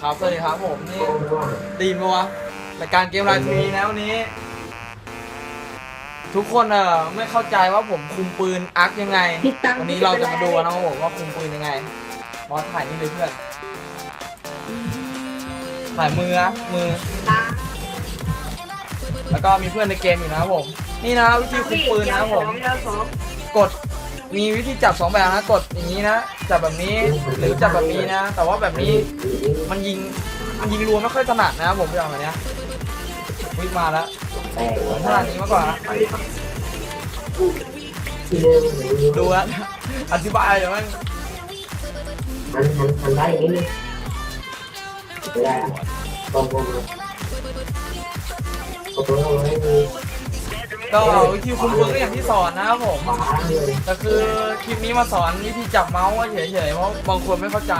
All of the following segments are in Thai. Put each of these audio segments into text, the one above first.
ครับ สวัสดีครับผม นี่ก็ไม่ว่าดีมปะวะรายการเกมไลน์ทีวีนะวันนี้ ทุกคนเออไม่เข้าใจว่าผมคุมปืนอาร์คยังไง วันนี้เราจะมาดูกันนะครับผมว่าคุมปืนยังไงบอสถ่ายนี่เลยเพื่อนถ่ายมือนะมือ แล้วก็มีเพื่อนในเกมอยู่นะครับผม นี่นะวิธีคุมปืนนะครับผม กด มีวิธีจับสองแบบนะกดอย่างนี้นะจับแบบนี้หรือจับแบบนี้นะ แต่ว่าแบบนี้มันยิงมันยิงรัวไม่ค่อยถนัดนะผมอย่างแบบเนี้ยวิ่งมาแล้วผมถนัดนี้มากกว่านะไปครับที่เดิมดูแลอธิบายเดี๋ยวมันมันมันมันได้อย่างนี้เลยได้ต้องต้องต้องเอาไว้มี ก็วิธีคุมปืนก็อย่างที่สอนนะครับผมแต่คือคลิปนี้มาสอนวิธีจับเมาส์เฉยๆเพราะบางคนไม่เข้าใจ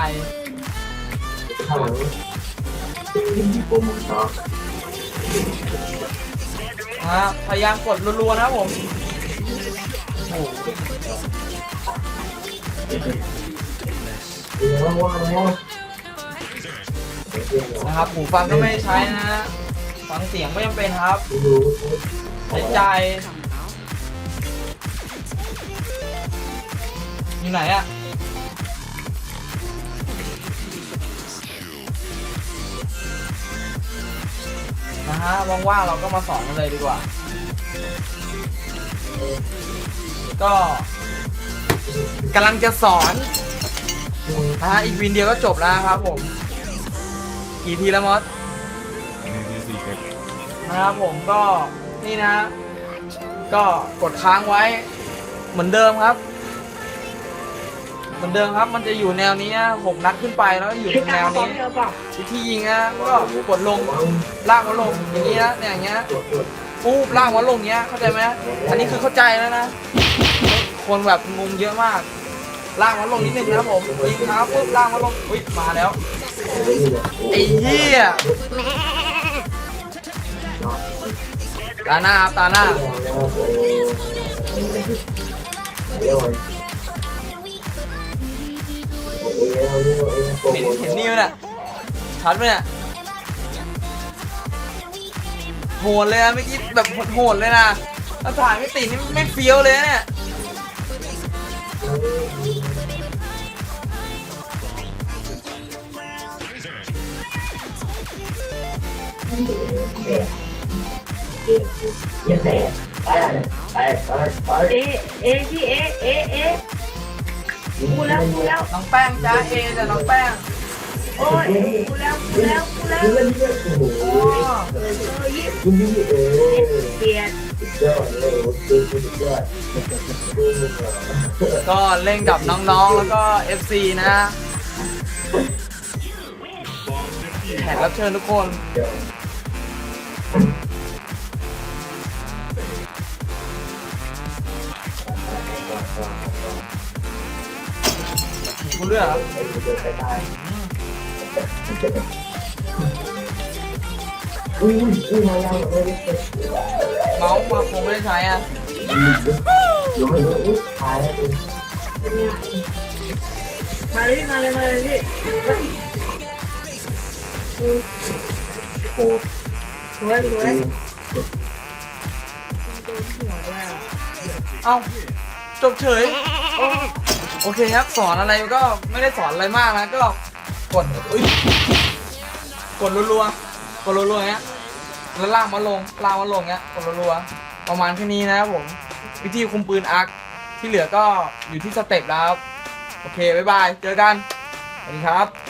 นะฮะพยายามกดรัวๆนะครับผมนะครับหูฟังก็ไม่ใช้นะฮะฟังเสียงก็ยังเป็นครับ ดูใช้ใจอยู่ไหนอะนะฮะว่างๆเราก็มาสอนกันเลยดีกว่า ก็กำลังจะสอนนะฮะอีกวินเดียวก็จบแล้วครับผม กี่ทีแล้วมอสนะครับผมก็ นี่นะ ก็กดค้างไว้เหมือนเดิมครับ เหมือนเดิมครับ มันจะอยู่แนวนี้นะหกนัดขึ้นไปแล้วอยู่แนวนี้เดียวเปล่าวิธียิงนะก็กดลงลากมันลงอย่างนี้นะเนี่ยอย่างเงี้ยปุ๊บลากมันลงเงี้ยเข้าใจไหมอันนี้คือเข้าใจแล้วนะ คนแบบงงเยอะมากลากมันลงนิดนึงนะผมยิงเท้าปุ๊บลากมันลงอุ้ยมาแล้วไอ้เหี้ย ตาหน้าครับตาหน้าเห็นเห็นนี่ไหมน่ะชัดไหมเนี่ยโหดเลยนะเมื่อกี้แบบโหดเลยนะถ้าถ่ายไม่ติดนี่ไม่เฟี้ยวเลยเนะ เยอย่าแตะไปไปไปไปเอเอพี่เอเอเอกูแล้วกูแล้วน้องแป้งจ้าเอแต่น้องแป้งโอ้ยกูแล้วกูแล้วกูแล้วเรื่องเรื่งโอ้โหอ๋อเยี่คุณนี่เอเกียรสุดยอดเลยยอดก็เล่นกับน้องๆ แล้วก็ FC นะแขกรับเชิญทุกคน คุณเลือกเหรออุ้ยอุ้ยมาแล้วเลยเมาส์มาคงไม่ได้ใช้อะอยู่ไม่รู้อุ้ยตายแล้วมาเลยมาเลยมาเลยพี่โอ้สวยสวยเอ้าจบเฉย โอเคครับสอนอะไรก็ไม่ได้สอนอะไรมากนะก็กดอุ๊ยกดรัวๆกดรัวๆเงี้ยแล้วลางมาลงลางมาลงเงี้ยกดรัวๆประมาณแค่นี้นะครับผมวิธีคุมปืนอาร์คที่เหลือก็อยู่ที่สเต็ปแล้วโอเคบ๊ายบายเจอกันสวัสดีครับ